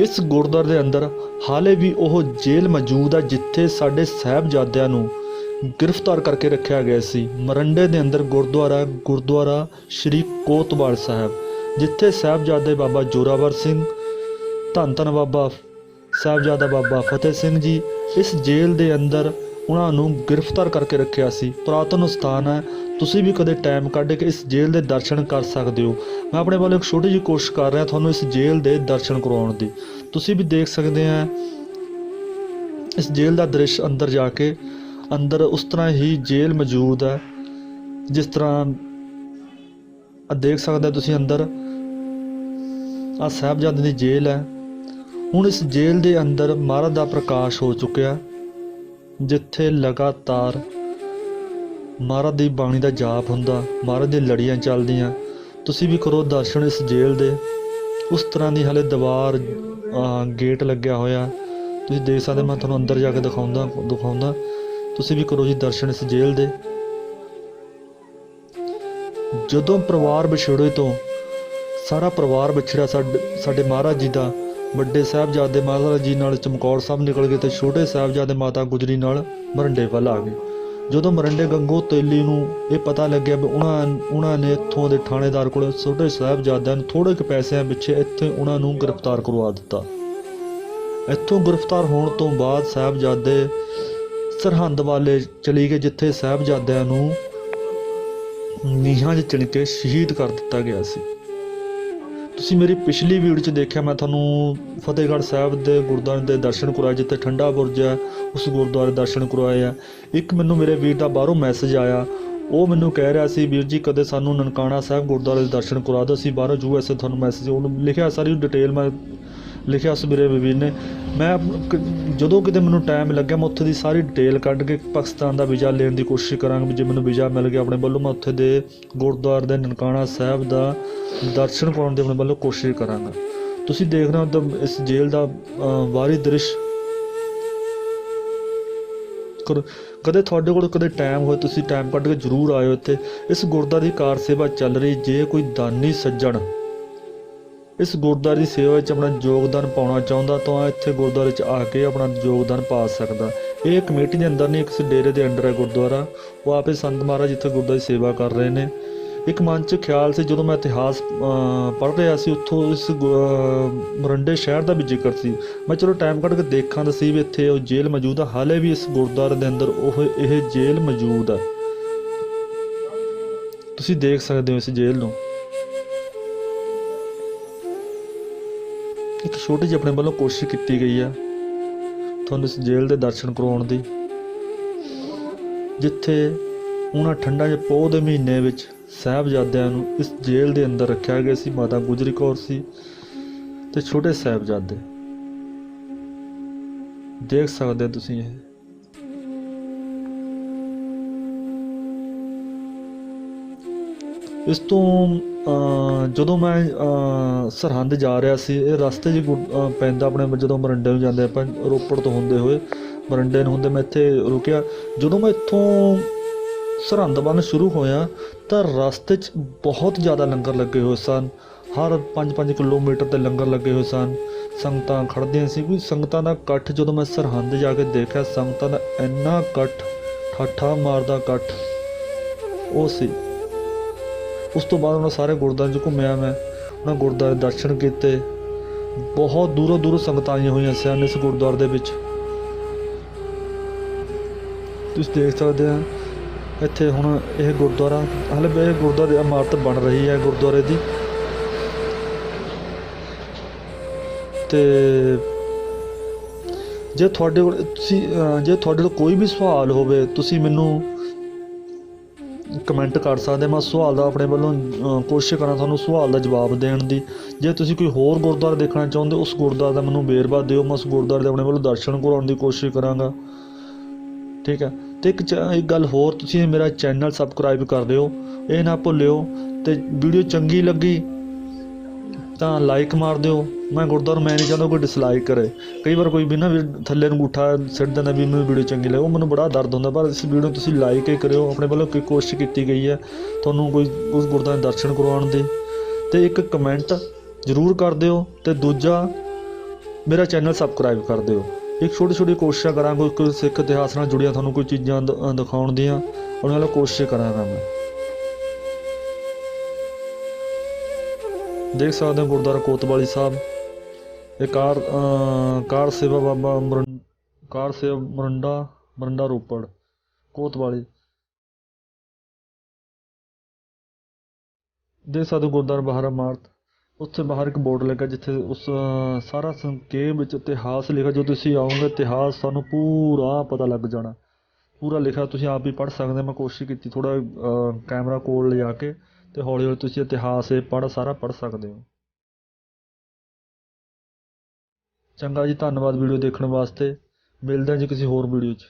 ਇਸ ਗੁਰਦੁਆਰੇ ਦੇ ਅੰਦਰ ਹਾਲੇ ਵੀ ਉਹ ਜੇਲ੍ਹ ਮੌਜੂਦ ਹੈ ਜਿੱਥੇ ਸਾਡੇ ਸਾਹਿਬਜ਼ਾਦਿਆਂ ਨੂੰ ਗ੍ਰਿਫਤਾਰ ਕਰਕੇ ਰੱਖਿਆ ਗਿਆ ਸੀ। ਮਰੰਡੇ ਦੇ ਅੰਦਰ ਗੁਰਦੁਆਰਾ ਗੁਰਦੁਆਰਾ ਸ਼੍ਰੀ ਕੋਤਵਾਲ ਸਾਹਿਬ, ਜਿੱਥੇ ਸਾਹਿਬਜ਼ਾਦੇ ਬਾਬਾ ਜੋਰਾਵਰ ਸਿੰਘ, ਧੰਨ ਧੰਨ ਬਾਬਾ ਸਾਹਿਬਜ਼ਾਦਾ ਬਾਬਾ ਫਤਿਹ ਸਿੰਘ ਜੀ, ਇਸ ਜੇਲ੍ਹ ਦੇ ਅੰਦਰ ਉਹਨਾਂ ਨੂੰ ਗ੍ਰਿਫਤਾਰ ਕਰਕੇ ਰੱਖਿਆ ਸੀ। ਪੁਰਾਤਨ ਸਥਾਨ ਹੈ। ਤੁਸੀਂ ਵੀ ਕਦੇ ਟਾਈਮ ਕੱਢ ਕੇ ਇਸ ਜੇਲ੍ਹ ਦੇ ਦਰਸ਼ਨ ਕਰ ਸਕਦੇ ਹੋ। ਮੈਂ ਆਪਣੇ ਵੱਲੋਂ ਇੱਕ ਛੋਟੀ ਜਿਹੀ ਕੋਸ਼ਿਸ਼ ਕਰ ਰਿਹਾ ਤੁਹਾਨੂੰ ਇਸ ਜੇਲ੍ਹ ਦੇ ਦਰਸ਼ਨ ਕਰਵਾਉਣ ਦੀ। ਤੁਸੀਂ ਵੀ ਦੇਖ ਸਕਦੇ ਆ ਇਸ ਜੇਲ੍ਹ ਦਾ ਦ੍ਰਿਸ਼ ਅੰਦਰ ਜਾ ਕੇ, ਅੰਦਰ ਉਸ ਤਰ੍ਹਾਂ ਹੀ ਜੇਲ੍ਹ ਮੌਜੂਦ ਹੈ, ਜਿਸ ਤਰ੍ਹਾਂ ਆ ਦੇਖ ਸਕਦੇ ਤੁਸੀਂ ਅੰਦਰ। ਆ ਸਾਹਿਬਜ਼ਾਦੇ ਦੀ ਜੇਲ੍ਹ ਹੈ। ਹੁਣ ਇਸ ਜੇਲ੍ਹ ਦੇ ਅੰਦਰ ਮਹਾਰਾਜ ਦਾ ਪ੍ਰਕਾਸ਼ ਹੋ ਚੁੱਕਿਆ। ਜਿੱਥੇ ਲਗਾਤਾਰ ਮਹਾਰਾਜ ਦੀ ਬਾਣੀ ਦਾ ਜਾਪ ਹੁੰਦਾ, ਮਹਾਰਾਜ ਦੀਆਂ ਲੜੀਆਂ ਚੱਲਦੀਆਂ, ਤੁਸੀਂ ਵੀ ਕਰੋ ਦਰਸ਼ਨ ਇਸ ਜੇਲ੍ਹ ਦੇ। ਉਸ ਤਰ੍ਹਾਂ ਦੀ ਹਲੇ ਦੀਵਾਰ ਗੇਟ ਲੱਗਿਆ ਹੋਇਆ। ਤੁਸੀਂ ਦੇਖ ਸਕਦੇ ਮੈਂ ਤੁਹਾਨੂੰ ਅੰਦਰ ਜਾ ਕੇ ਦਿਖਾਉਂਦਾ ਦਿਖਾਉਂਦਾ। ਤੁਸੀਂ ਵੀ ਕਰੋ ਜੀ ਦਰਸ਼ਨ ਇਸ ਜੇਲ੍ਹ ਦੇ। ਜਦੋਂ ਪਰਿਵਾਰ ਵਿਛੜੇ ਤੋਂ ਸਾਰਾ ਪਰਿਵਾਰ ਵਿਛੜਿਆ ਸਾਡੇ ਸਾਡੇ ਮਹਾਰਾਜ ਜੀ ਦਾ ਵੱਡੇ ਸਾਹਿਬਜ਼ਾਦੇ ਮਹਾਰਾਜ ਜੀ ਨਾਲ ਚਮਕੌਰ ਸਾਹਿਬ ਨਿਕਲ ਗਏ ਤੇ ਛੋਟੇ ਸਾਹਿਬਜ਼ਾਦੇ ਮਾਤਾ ਗੁਜਰੀ ਨਾਲ ਮਰੰਡੇ ਵੱਲ ਆ ਗਏ। ਜਦੋਂ ਮਰੰਡੇ ਗੰਗੋ ਤੇਲੀ ਨੂੰ ਇਹ ਪਤਾ ਲੱਗਿਆ ਵੀ ਉਹਨਾਂ ਉਹਨਾਂ ਨੇ ਇੱਥੋਂ ਦੇ ਥਾਣੇਦਾਰ ਕੋਲ ਛੋਟੇ ਸਾਹਿਬਜ਼ਾਦਿਆਂ ਨੂੰ ਥੋੜੇ ਕੁ ਪੈਸਿਆਂ ਪਿੱਛੇ ਇੱਥੇ ਉਹਨਾਂ ਨੂੰ ਗ੍ਰਿਫਤਾਰ ਕਰਵਾ ਦਿੱਤਾ। ਇੱਥੋਂ ਗ੍ਰਿਫਤਾਰ ਹੋਣ ਤੋਂ ਬਾਅਦ ਸਾਹਿਬਜ਼ਾਦੇ ਸਰਹੰਦ ਵਾਲੇ ਚਲੀ ਗਏ, ਜਿੱਥੇ ਸਾਹਿਬਜ਼ਾਦਿਆਂ ਨੂੰ ਨੀਹਾਂ 'ਚ ਚਿਣ ਕੇ ਸ਼ਹੀਦ ਕਰ ਦਿੱਤਾ ਗਿਆ ਸੀ। ਤੁਸੀਂ ਮੇਰੀ ਪਿਛਲੀ ਵੀਡੀਓ 'ਚ ਦੇਖਿਆ, ਮੈਂ ਤੁਹਾਨੂੰ ਫਤਿਹਗੜ੍ਹ ਸਾਹਿਬ ਦੇ ਗੁਰਦੁਆਰੇ ਦੇ ਦਰਸ਼ਨ ਕਰਵਾਏ ਜਿੱਥੇ ਠੰਡਾ ਬੁਰਜ ਹੈ, ਉਸ ਗੁਰਦੁਆਰੇ ਦਰਸ਼ਨ ਕਰਵਾਏ ਆ। ਇੱਕ ਮੈਨੂੰ ਮੇਰੇ ਵੀਰ ਦਾ ਬਾਹਰੋਂ ਮੈਸੇਜ ਆਇਆ। ਉਹ ਮੈਨੂੰ ਕਹਿ ਰਿਹਾ ਸੀ, ਵੀਰ ਜੀ, ਕਦੇ ਸਾਨੂੰ ਨਨਕਾਣਾ ਸਾਹਿਬ ਗੁਰਦੁਆਰੇ ਦੇ ਦਰਸ਼ਨ ਕਰਵਾ ਦਿਓ, ਅਸੀਂ ਬਾਹਰੋਂ ਯੂ ਐਸ ਏ ਤੁਹਾਨੂੰ ਮੈਸੇਜ ਉਹਨੂੰ ਲਿਖਿਆ ਸਾਰੀ ਡਿਟੇਲ ਮੈਂ ਲਿਖਿਆ ਉਸ ਮੇਰੇ ਨੇ। ਮੈਂ ਜਦੋਂ ਕਿਤੇ ਮੈਨੂੰ ਟਾਈਮ ਲੱਗਿਆ, ਮੈਂ ਉੱਥੇ ਦੀ ਸਾਰੀ ਡਿਟੇਲ ਕੱਢ ਕੇ ਪਾਕਿਸਤਾਨ ਦਾ ਵੀਜ਼ਾ ਲੈਣ ਦੀ ਕੋਸ਼ਿਸ਼ ਕਰਾਂਗਾ ਜੇ ਮੈਨੂੰ ਵੀਜ਼ਾ ਮਿਲ ਗਿਆ ਆਪਣੇ ਵੱਲੋਂ, ਮੈਂ ਉੱਥੇ ਦੇ ਗੁਰਦੁਆਰੇ ਦੇ ਨਨਕਾਣਾ ਸਾਹਿਬ ਦਾ ਦਰਸ਼ਨ ਕਰਾਉਣ ਦੀ ਆਪਣੇ ਵੱਲੋਂ ਕੋਸ਼ਿਸ਼ ਕਰਾਂਗਾ। ਤੁਸੀਂ ਦੇਖ ਰਹੇ ਹੋ ਤਾਂ ਇਸ ਜੇਲ੍ਹ ਦਾ ਵਾਰੀ ਦ੍ਰਿਸ਼। ਕਰੋ ਕਦੇ ਤੁਹਾਡੇ ਕੋਲ ਕਦੇ ਟਾਈਮ ਹੋਏ, ਤੁਸੀਂ ਟਾਈਮ ਕੱਢ ਕੇ ਜ਼ਰੂਰ ਆਇਓ ਇੱਥੇ। ਇਸ ਗੁਰਦੁਆਰੇ ਦੀ ਕਾਰ ਸੇਵਾ ਚੱਲ ਰਹੀ, ਜੇ ਕੋਈ ਦਾਨੀ ਸੱਜਣ ਇਸ ਗੁਰਦੁਆਰੇ ਦੀ ਸੇਵਾ ਵਿੱਚ ਆਪਣਾ ਯੋਗਦਾਨ ਪਾਉਣਾ ਚਾਹੁੰਦਾ ਤਾਂ ਇੱਥੇ ਗੁਰਦੁਆਰੇ 'ਚ ਆ ਕੇ ਆਪਣਾ ਯੋਗਦਾਨ ਪਾ ਸਕਦਾ। ਇਹ ਕਮੇਟੀ ਦੇ ਅੰਦਰ ਨਹੀਂ ਕਿਸੇ ਡੇਰੇ ਦੇ ਅੰਡਰ ਹੈ ਗੁਰਦੁਆਰਾ। ਉਹ ਆਪੇ ਸੰਤ ਮਹਾਰਾਜ ਇੱਥੇ ਗੁਰਦੁਆਰੇ ਦੀ ਸੇਵਾ ਕਰ ਰਹੇ ਨੇ। ਇੱਕ ਮਨ 'ਚ ਖਿਆਲ ਸੀ ਜਦੋਂ ਮੈਂ ਇਤਿਹਾਸ ਪੜ੍ਹ ਰਿਹਾ ਸੀ ਉੱਥੋਂ ਇਸ ਗੁ- ਅਹ, ਸ਼ਹਿਰ ਦਾ ਵੀ ਜ਼ਿਕਰ ਸੀ। ਮੈਂ ਚਲੋ ਟਾਈਮ ਕੱਢ ਕੇ ਦੇਖਾਂ ਤਾਂ ਸੀ ਵੀ ਇੱਥੇ ਉਹ ਜੇਲ੍ਹ ਮੌਜੂਦ ਆ। ਹਾਲੇ ਵੀ ਇਸ ਗੁਰਦੁਆਰੇ ਦੇ ਅੰਦਰ ਉਹ ਇਹ ਜੇਲ੍ਹ ਮੌਜੂਦ ਆ। ਤੁਸੀਂ ਦੇਖ ਸਕਦੇ ਹੋ ਇਸ ਜੇਲ੍ਹ ਨੂੰ। ਇੱਕ ਛੋਟੀ ਜਿਹੀ ਆਪਣੇ ਵੱਲੋਂ ਕੋਸ਼ਿਸ਼ ਕੀਤੀ ਗਈ ਆ ਤੁਹਾਨੂੰ ਇਸ ਜੇਲ੍ਹ ਦੇ ਦਰਸ਼ਨ ਕਰਵਾਉਣ ਦੀ, ਜਿੱਥੇ ਉਹਨਾਂ ਠੰਡਾਂ ਦੇ ਪੋਹ ਦੇ ਮਹੀਨੇ ਵਿੱਚ ਸਾਹਿਬਜ਼ਾਦਿਆਂ ਨੂੰ ਇਸ ਜੇਲ੍ਹ ਦੇ ਅੰਦਰ ਰੱਖਿਆ ਗਿਆ ਸੀ, ਮਾਤਾ ਗੁਜਰੀ ਕੌਰ ਸੀ ਤੇ ਛੋਟੇ ਸਾਹਿਬਜ਼ਾਦੇ। ਦੇਖ ਸਕਦੇ ਹੋ ਤੁਸੀਂ ਇਹ। ਇਸ ਤੋਂ ਜਦੋਂ ਮੈਂ ਅਹ, ਸਰਹੰਦ ਜਾ ਰਿਹਾ ਸੀ ਇਹ ਰਸਤੇ 'ਚ ਗੁਰ- ਪੈਂਦਾ ਆਪਣੇ ਜਦੋਂ ਮਰੰਡੇ ਨੂੰ ਜਾਂਦੇ ਆਪਾਂ ਰੋਪੜ ਤੋਂ ਹੁੰਦੇ ਹੋਏ ਮਰੰਡੇ ਨੂੰ ਹੁੰਦੇ ਮੈਂ ਇੱਥੇ ਰੁਕਿਆ। ਜਦੋਂ ਮੈਂ ਇੱਥੋਂ ਸਰਹੰਦ ਵੱਲ ਸ਼ੁਰੂ ਹੋਇਆ ਤਾਂ ਰਸਤੇ 'ਚ ਬਹੁਤ ਜ਼ਿਆਦਾ ਲੰਗਰ ਲੱਗੇ ਹੋਏ ਸਨ। ਹਰ 5-5 ਕਿਲੋਮੀਟਰ ਤੇ ਲੰਗਰ ਲੱਗੇ ਹੋਏ ਸਨ। ਸੰਗਤਾਂ ਖੜਦੀਆਂ ਸੀ। ਕੋਈ ਸੰਗਤਾਂ ਦਾ ਇਕੱਠ ਜਦੋਂ ਮੈਂ ਸਰਹੰਦ ਜਾ ਕੇ ਦੇਖਿਆ ਸੰਗਤਾਂ ਦਾ ਇੰਨਾ ਇਕੱਠ ਠਾਠਾ ਮਾਰਦਾ ਇਕੱਠ ਉਹ ਸੀ। ਉਸ ਤੋਂ ਬਾਅਦ ਉਹਨਾਂ ਸਾਰੇ ਗੁਰਦੁਆਰਿਆਂ 'ਚ ਘੁੰਮਿਆ ਮੈਂ। ਉਹਨਾਂ ਗੁਰਦੁਆਰੇ ਦੇ ਦਰਸ਼ਨ ਕੀਤੇ। ਬਹੁਤ ਦੂਰੋਂ ਦੂਰੋਂ ਸੰਗਤਾਂ ਆਈਆਂ ਹੋਈਆਂ ਸਨ ਇਸ ਗੁਰਦੁਆਰੇ ਦੇ ਵਿੱਚ। ਤੁਸੀਂ ਦੇਖ ਸਕਦੇ ਆ, ਇੱਥੇ ਹੁਣ ਇਹ ਗੁਰਦੁਆਰਾ, ਹਾਲੇ ਵੀ ਇਹ ਗੁਰਦੁਆਰੇ ਦੀ ਇਮਾਰਤ ਬਣ ਰਹੀ ਹੈ ਗੁਰਦੁਆਰੇ ਦੀ। ਤੇ ਜੇ ਤੁਹਾਡੇ ਕੋਲ, ਤੁਸੀਂ ਜੇ ਤੁਹਾਡੇ ਕੋਲ ਕੋਈ ਵੀ ਸਵਾਲ ਹੋਵੇ, ਤੁਸੀਂ ਮੈਨੂੰ ਕਮੈਂਟ ਕਰ ਸਕਦੇ ਮੈਂ ਸਵਾਲ ਦਾ ਆਪਣੇ ਵੱਲੋਂ ਕੋਸ਼ਿਸ਼ ਕਰਾਂ ਤੁਹਾਨੂੰ ਸਵਾਲ ਦਾ ਜਵਾਬ ਦੇਣ ਦੀ। ਜੇ ਤੁਸੀਂ ਕੋਈ ਹੋਰ ਗੁਰਦੁਆਰਾ ਦੇਖਣਾ ਚਾਹੁੰਦੇ ਉਸ ਗੁਰਦੁਆਰੇ ਦਾ ਮੈਨੂੰ ਵੇਰਵਾ ਦਿਓ। ਮੈਂ ਉਸ ਗੁਰਦੁਆਰੇ ਦੇ ਆਪਣੇ ਵੱਲੋਂ ਦਰਸ਼ਨ ਕਰਾਉਣ ਦੀ ਕੋਸ਼ਿਸ਼ ਕਰਾਂਗਾ। ਠੀਕ ਹੈ? ਤੇ ਇੱਕ ਚ- ਇੱਕ ਗੱਲ ਹੋਰ, ਤੁਸੀਂ ਮੇਰਾ ਚੈਨਲ ਸਬਸਕ੍ਰਾਈਬ ਕਰ ਦਿਓ। ਇਹ ਨਾ ਭੁੱਲਿਓ। ਤੇ ਵੀਡੀਓ ਚੰਗੀ ਲੱਗੀ ਤਾਂ ਲਾਈਕ ਮਾਰ ਦਿਓ। ਮੈਂ ਗੁਰਦੁਆਰਾ, ਮੈਂ ਨਹੀਂ ਚਾਹੁੰਦਾ ਕੋਈ ਡਿਸਲਾਈਕ ਕਰੇ। ਕਈ ਵਾਰ ਕੋਈ ਵੀ ਨਾ ਵੀ ਥੱਲੇ ਨੂੰ ਅੰਗੂਠਾ ਸਿੱਟ ਦਿੰਦਾ ਵੀ ਮੈਨੂੰ ਵੀਡੀਓ ਚੰਗੀ ਲੱਗੇ। ਉਹ ਮੈਨੂੰ ਬੜਾ ਦਰਦ ਹੁੰਦਾ, ਪਰ ਇਸ ਵੀਡੀਓ ਨੂੰ ਤੁਸੀਂ ਲਾਈਕ ਹੀ ਕਰਿਓ। ਆਪਣੇ ਵੱਲੋਂ ਕੋਈ ਕੋਸ਼ਿਸ਼ ਕੀਤੀ ਗਈ ਹੈ। ਤੁਹਾਨੂੰ ਕੋਈ ਉਸ ਗੁਰਦੁਆਰੇ ਦੇ ਦਰਸ਼ਨ ਕਰਵਾਉਣ ਦੀ। ਤੇ ਇੱਕ ਕਮੈਂਟ ਜ਼ਰੂਰ ਕਰ ਦਿਓ। ਤੇ ਦੂਜਾ, ਮੇਰਾ ਚੈਨਲ ਸਬਸਕ੍ਰਾਈਬ ਕਰ ਦਿਓ। ਇੱਕ ਛੋਟੀ ਛੋਟੀ ਕੋਸ਼ਿਸ਼ਾਂ ਕਰਾਂਗਾ, ਕੋਈ ਸਿੱਖ ਇਤਿਹਾਸ ਨਾਲ ਜੁੜੀਆਂ ਤੁਹਾਨੂੰ ਕੋਈ ਚੀਜ਼ਾਂ ਦ- ਦਿਖਾਉਣ ਦੀਆਂ। ਉਹਨਾਂ ਨਾਲ ਕੋਸ਼ਿਸ਼ ਕਰਾਂਗਾ ਮੈਂ। ਦੇਖ ਸਕਦੇ ਹੋ ਗੁਰਦੁਆਰਾ ਕੋਤਵਾਲੀ ਸਾਹਿਬ। ਇਹ ਕਾਰ ਕਾਰ ਸੇਵਾ ਬਾਬਾ ਮਰਨ ਕਾਰ ਸੇਵਾ ਮਰੰਡਾ ਮਰੰਡਾ ਰੋਪੜ, ਕੋਤਵਾਲੀ। ਦੇਖ ਸਕਦੇ ਹੋ ਗੁਰਦੁਆਰਾ ਬਾਹਰ ਇਮਾਰਤ ਉੱਥੇ ਬਾਹਰ ਇੱਕ ਬੋਰਡ ਲੱਗਾ ਜਿੱਥੇ ਉਸ ਸਾਰਾ ਸੰਖੇਪ ਵਿੱਚ ਇਤਿਹਾਸ ਲਿਖਿਆ, ਜੋ ਤੁਸੀਂ ਆਓਗੇ, ਇਤਿਹਾਸ ਤੁਹਾਨੂੰ ਪੂਰਾ ਪਤਾ ਲੱਗ ਜਾਣਾ। ਪੂਰਾ ਲਿਖਿਆ ਤੁਸੀਂ ਆਪ ਵੀ ਪੜ੍ਹ ਸਕਦੇ ਹੋ। ਮੈਂ ਕੋਸ਼ਿਸ਼ ਕੀਤੀ ਥੋੜਾ ਕੈਮਰਾ ਕੋਲ ਲਿਜਾ ਕੇ ਅਤੇ ਹੌਲੀ ਹੌਲੀ ਤੁਸੀਂ ਇਤਿਹਾਸ, ਇਹ ਪੜ੍ਹ, ਸਾਰਾ ਪੜ੍ਹ ਸਕਦੇ ਹੋ ਚੰਗਾ ਜੀ, ਧੰਨਵਾਦ ਵੀਡੀਓ ਦੇਖਣ ਵਾਸਤੇ ਮਿਲਦੇ ਹਾਂ ਜੀ ਕਿਸੇ ਹੋਰ ਵੀਡੀਓ 'ਚ